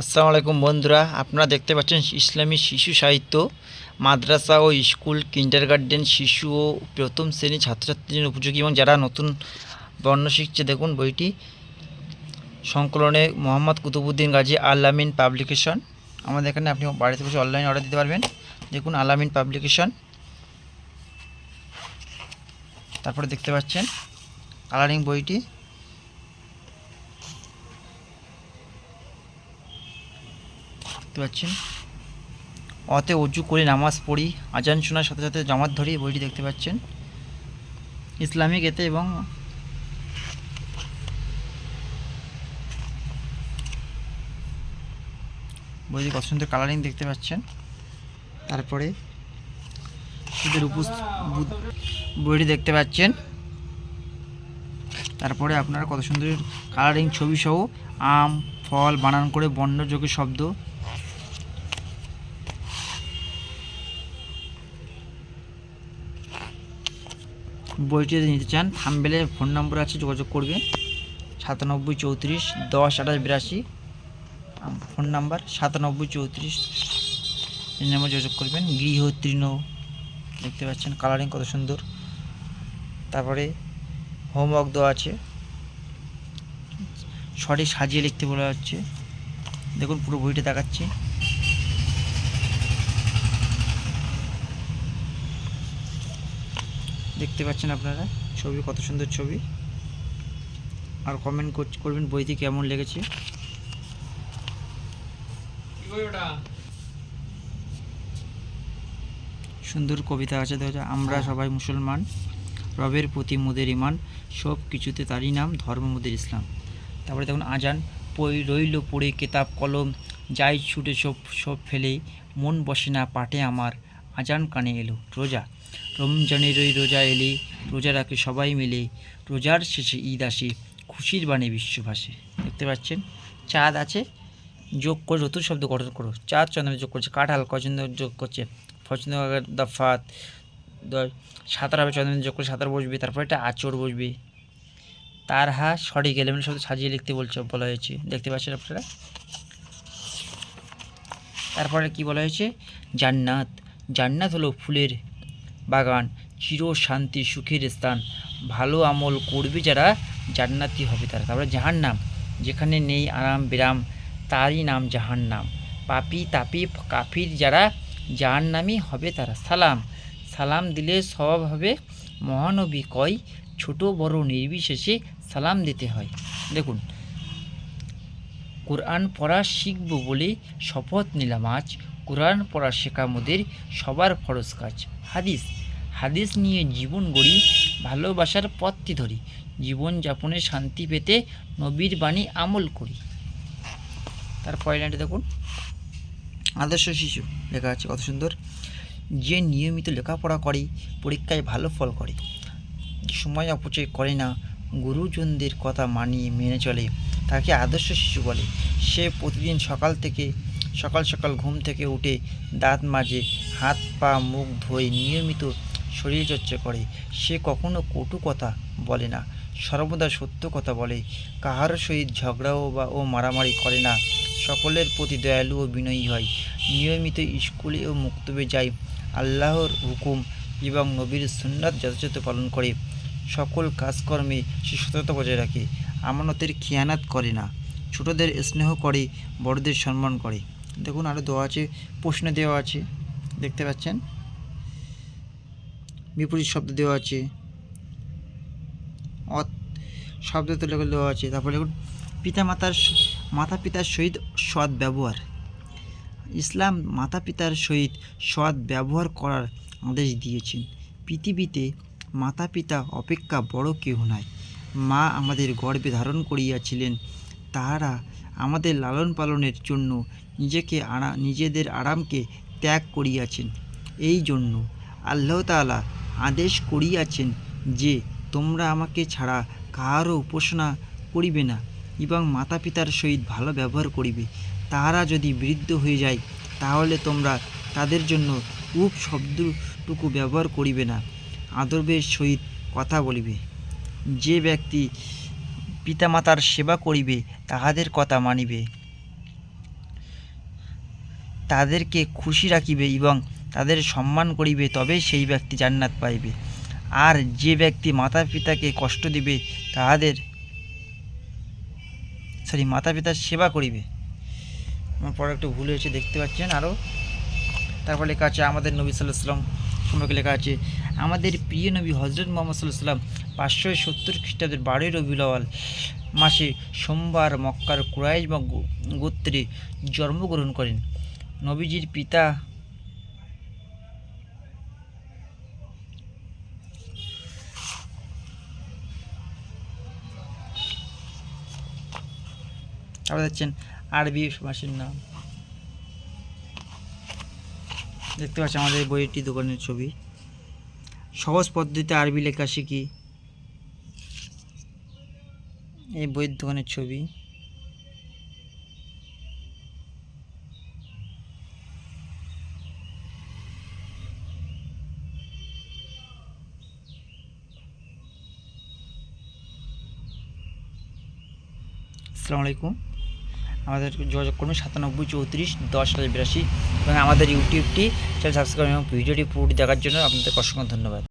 আসসালামু আলাইকুম বন্ধুরা, আপনারা দেখতে পাচ্ছেন ইসলামী শিশু সাহিত্য, মাদ্রাসা ও স্কুল কিন্ডারগার্ডেন শিশু ও প্রথম শ্রেণি ছাত্রছাত্রীদের উপযোগী এবং যারা নতুন বর্ণ শিখছে, দেখুন বইটি। সংকলনে মোহাম্মদ কুতুবুদ্দিন গাজী আলামিন পাবলিকেশন। আমাদের এখানে আপনি বাড়িতে বসে অনলাইন অর্ডার দিতে পারবেন। দেখুন আলামিন পাবলিকেশন। তারপরে দেখতে পাচ্ছেন কালারিং বইটি। দেখতে পাচ্ছেন। অতে অজু করে নামাজ পড়ি, আজান শোনার সাথে সাথে জামাত ধরি, বইটি দেখতে পাচ্ছেন। ইসলামিক এতে এবং বইটি কত সুন্দর কালারিং দেখতে পাচ্ছেন। তারপরে বইটি দেখতে পাচ্ছেন। তারপরে আপনারা কত সুন্দর কালারিং ছবি সহ আম ফল, বানান করে বর্ণযোগী শব্দ। বইটি যদি নিতে চান, থাম্বেলে ফোন নম্বর আছে, যোগাযোগ করবেন সাতানব্বই চৌত্রিশ দশ আঠাশ বিরাশি। ফোন নাম্বার সাতানব্বই চৌত্রিশ। এই নাম্বার যোগাযোগ করবেন। গৃহ তৃণ, দেখতে পাচ্ছেন কালারিং কত সুন্দর। তারপরে হোমওয়ার্ক দেওয়া আছে। সঠিক সাজিয়ে লিখতে বলা হচ্ছে। দেখুন পুরো বইটা দেখাচ্ছি। দেখতে পাচ্ছেন আপনারা ছবি কত সুন্দর ছবি। আর কমেন্ট করবেন বইটি কেমন লেগেছে। সুন্দর কবিতা আছে দেখা আমরা সবাই মুসলমান। রবের প্রতি মোদের ইমান সব কিছুতে তারই নাম ধর্ম মোদের ইসলাম। তারপরে দেখুন আজান পই রইল পড়ে, কেতাব, কলম, যাই ছুটে সব সব ফেলে, মন বসে না পাটে আমার, আজান কানে এলো, রোজা। রমজানের ওই রোজা এলে, রোজা রাখে সবাই মিলে, রোজার শেষে ঈদ আসে, খুশির বাণী বিশ্বভাসে দেখতে পাচ্ছেন, চাঁদ আছে, যোগ করে নতুন শব্দ গঠন করো। চাঁদ চন্দ্র যোগ করছে, কাঁঠাল কচন্দ্র যোগ করছে ফচন্দ্র দফাত সাঁতার হবে চন্দ্র যোগ করে সাঁতার বসবে, তারপরে একটা আচর বসবে। তার হা সঠিক এলিমেন্ট শব্দ সাজিয়ে লিখতে বলছে, বলা হয়েছে। দেখতে পাচ্ছেন আপনারা? তারপরে কি বলা হয়েছে? জান্নাত। জান্নাত হলো ফুলের বাগান, চির শান্তি, সুখের স্থান। ভালো আমল করবে যারা জান্নাতি হবে তারা। তারপরে জাহান্নাম, যেখানে নেই আরাম বিরাম, তারই নাম জাহান্নাম। পাপি, তাপি, কাফির যারা জাহান্নামি হবে তারা সালাম। সালাম দিলে স্বভাব হবে, মহানবী কয়, ছোট বড় নির্বিশেষে সালাম দিতে হয়। দেখুন, কোরআন পড়া শিখব বলে শপথ নিলাম আজ। কোরআন পড়া শেখা মোদের সবার ফরজ কাজ। হাদিস হাদিস নিয়ে জীবন গড়ি, ভালোবাসার পথটি ধরি জীবন যাপনে শান্তি পেতে নবীর বাণী আমল করি। তার পয়েন্টে দেখুন। আদর্শ শিশু, লেখা আছে কত সুন্দর। যে নিয়মিত লেখাপড়া করে, পরীক্ষায় ভালো ফল করে। সময় অপচয় করে না গুরুজনদের কথা মানিয়ে মেনে চলে, তাকে আদর্শ শিশু বলে। সে প্রতিদিন সকাল থেকে, সকাল সকাল ঘুম থেকে উঠে দাঁত মাজে, হাত পা, মুখ ধোয় নিয়মিত শরীরচর্চা করে। সে কখনো কটু কথা বলে না, সর্বদা সত্য কথা বলে। কাহার সহিত ঝগড়াও বা ও মারামারি করে না, সকলের প্রতি দয়ালু ও বিনয়ী হয়। নিয়মিত স্কুলে ও মুক্তবে যায়, আল্লাহর হুকুম এবং নবীর সুন্নাত যথাযথ পালন করে। সকল কাজকর্মে সে সততা বজায় রাখে। আমানতের খেয়ানাত করে না। ছোটদের স্নেহ করে, বড়দের সম্মান করে। দেখুন আরও দেওয়া আছে, প্রশ্ন দেওয়া আছে। দেখতে পাচ্ছেন? বিপরীত শব্দ দেওয়া আছে। শব্দ তুলে দেওয়া আছে। তারপরে দেখুন পিতা মাতার মাতা পিতার সহিত সৎ ব্যবহার। ইসলাম মাতা পিতার সহিত সৎ ব্যবহার করার আদেশ দিয়েছেন। পৃথিবীতে মাতা পিতা অপেক্ষা বড় কেউ নাই। মা আমাদের গর্ভে ধারণ করিয়াছিলেন। তাহারা আমাদের লালন পালনের জন্য নিজেকে আরা নিজেদের আরামকে ত্যাগ করিয়াছেন। এই জন্য আল্লাহ তাআলা আদেশ করিয়াছেন যে, তোমরা আমাকে ছাড়া কাহারও উপাসনা করিবে না এবং মাতা পিতার সহিত ভালো ব্যবহার করিবে। তাহারা যদি বৃদ্ধ হয়ে যায়, তাহলে তোমরা তাদের জন্য উপ শব্দটুকু ব্যবহার করিবে না। আদর্বের সহিত কথা বলিবে। যে ব্যক্তি পিতামাতার সেবা করিবে, তাহাদের কথা মানিবে। তাদেরকে খুশি রাখিবে এবং তাদের সম্মান করিবে, তবে সেই ব্যক্তি জান্নাত পাইবে। আর যে ব্যক্তি মাতা পিতাকে কষ্ট দিবে, তাহাদের সরি মাতা পিতার সেবা করিবে। আমার পরে একটু ভুল হয়েছে, দেখতে পাচ্ছেন আরও তারপর লেখা আছে, আমাদের নবী সাল্লাহ সাল্লাম সম্পর্কে লেখা আছে, আমাদের প্রিয় নবী হজরত মোহাম্মদ সাল্লাহ সাল্লাম পাঁচশো সত্তর খ্রিস্টাব্দের বারোই রবিউল মাসে সোমবার মক্কার কুরাইশ বা গোত্রে জন্মগ্রহণ করেন। নবীজির পিতা তারপর যাচ্ছেন আরবি মাসের নাম। দেখতে পাচ্ছি আমাদের বইটি, দোকানের ছবি। সহজ পদ্ধতিতে আরবি লেখা শিখি। এই বইয়ের দোকানের ছবি। আসসালামু আলাইকুম। আমাদের যোগাযোগ করবেন সাতানব্বই চৌত্রিশ দশ হাজার বিরাশি এবং আমাদের ইউটিউবটি চ্যানেল সাবস্ক্রাইব এবং ভিডিওটি পুরোটি দেখার জন্য আপনাদের অসংখ্য ধন্যবাদ।